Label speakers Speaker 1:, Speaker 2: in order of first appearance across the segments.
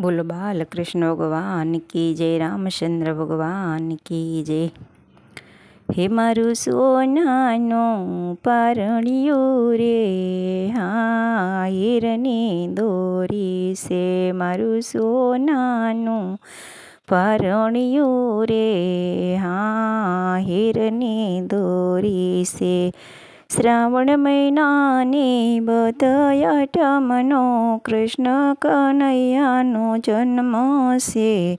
Speaker 1: બોલો બાલકૃષ્ણ ભગવાન કી જય, રામચંદ્ર ભગવાન કી જય. હે મારું સોનાનો પારણિયું રે હા હીરની દોરી છે. મારું સોનાનું પારણિયું રે હા હીરની દોરી છે. શ્રાવણ મહિનાની બધ કૃષ્ણ કનૈયાનો જન્મ છે.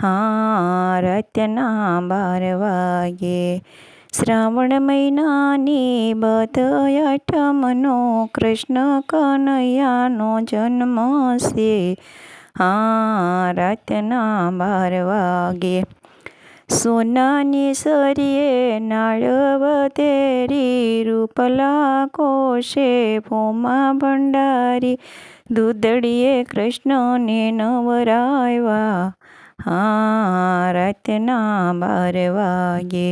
Speaker 1: હા રાતના બાર વાગે. શ્રાવણ મહિનાની બધ કૃષ્ણ કનૈયાનો જન્મ છે. હા બાર વાગે. સોનાની સરીએ નાળવતેરી રૂપલા કોશે પોમા ભંડારી દૂધડીએ કૃષ્ણને નવરાવ્યા હા રાતના બાર વાગે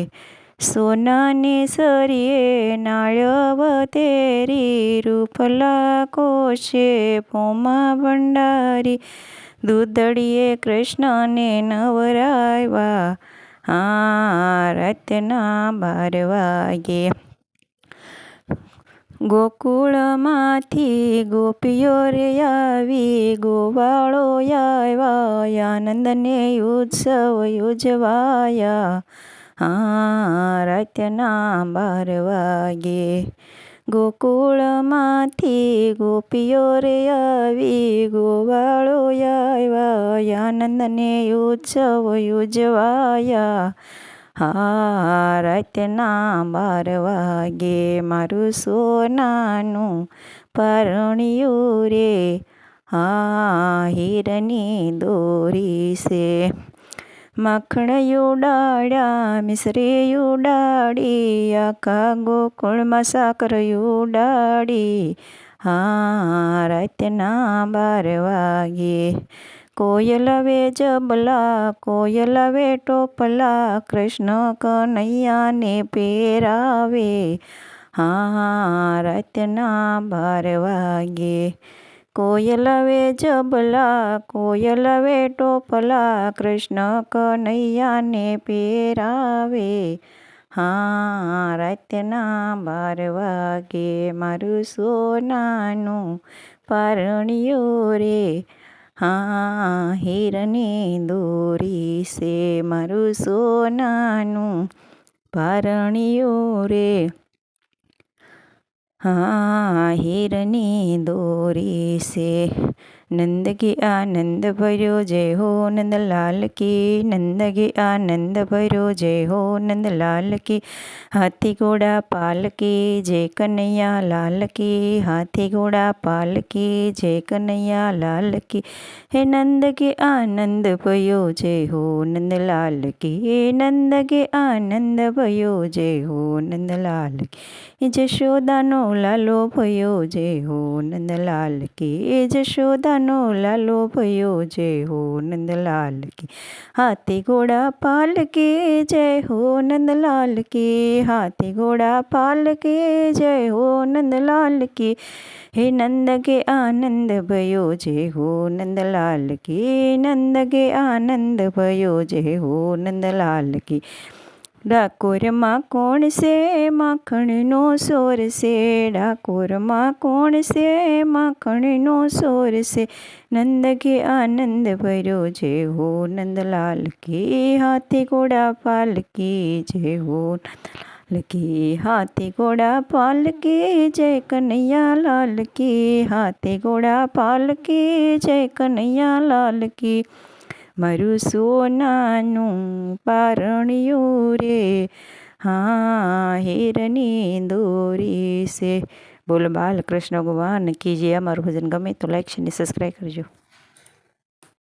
Speaker 1: સોનાની સરીએ નાળવતેરી રૂપલા કોશે પોમા ભંડારી દૂધડીએ કૃષ્ણને નવરાવ્યા હા રાતના બાર વાગે. ગોકુળમાંથી ગોપીઓ રે આવી, ગોવાળો આવ્યા, આનંદને ઉત્સવ યોજવાયા. હા રાતના બાર વાગે. ગોકુળમાંથી ગોપીઓ રે આવી ગોવાળો આવ્યા. આનંદને ઉત્સવ ઉજવાયા. હા, રાતના બાર વાગે મારું સોનાનું પરણ્યું રે. હા, હીરની દોરી છે. માખણ ઉડાડ્યા મિશ્રી ઉડાડી આખા ગોકુળમાં સાકર ઉડાડી હા, રાતના બાર વાગે કોયલ વે જબલા કોયલ વે ટોપલા, કૃષ્ણ કનૈયાને પહેરાવે. હા, રાતના બાર વાગે કોયલ વે જબલા કોયલવે ટોપલા, કૃષ્ણ કનૈયાને પહેરાવે. હા, રાતના બાર વાગે મારું સોનાનું પારણિયું રે. હા, હિરની દોરી છે મારું સોનાનું પારણિયું રે. હા હીરની દોરી છે નંદ કે આનંદ ભર્યો જય હો નંદલાલ કી નંદ કે આનંદ ભર્યો જય હો નંદલાલ કી હાથી ઘોડા પાલકી જય કનૈયા લાલ કી હાથી ઘોડા પાલકી જય કનૈયા લાલ કી હે નંદ કે આનંદ ભયો જય હો નંદલાલ કી હે નંદ કે આનંદ ભયો જય હો નંદલાલ કી જશોદાનો લાલો ભયો જય હો નંદલાલ કી એ નો લાલો ભયો જય હો નંદલાલ કી હાથી ઘોડા પાલ કે જય હો નંદલાલ કી હાથી ઘોડા પાલ કે જય હો નંદલાલ કી હે નંદ કે આનંદ ભયો જય હો નંદલાલ કી નંદ કે આનંદ ભયો જય હો નંદલાલ કી ડાકોરમાં કોણ છે? માખણનો સોર છે. ડાકોરમાં કોણ છે? માખણનો સોર છે. નંદ કે આનંદ ભર્યો જે હો. નંદલાલ કે હાથી ઘોડા પાલકી જે હો. નંદલાલ કે હાથી ઘોડા પાલકી જય કનૈયા લાલ કે હાથી ઘોડા પાલકી જય કનૈયા લાલ કી મારું સોનાનું પારણિયું રે હા હીરની દોરી છે બોલો બાલકૃષ્ણ ભગવાન કી જે અમારું ભજન ગમે તો લાઈક છે ને સબસ્ક્રાઈબ કરજો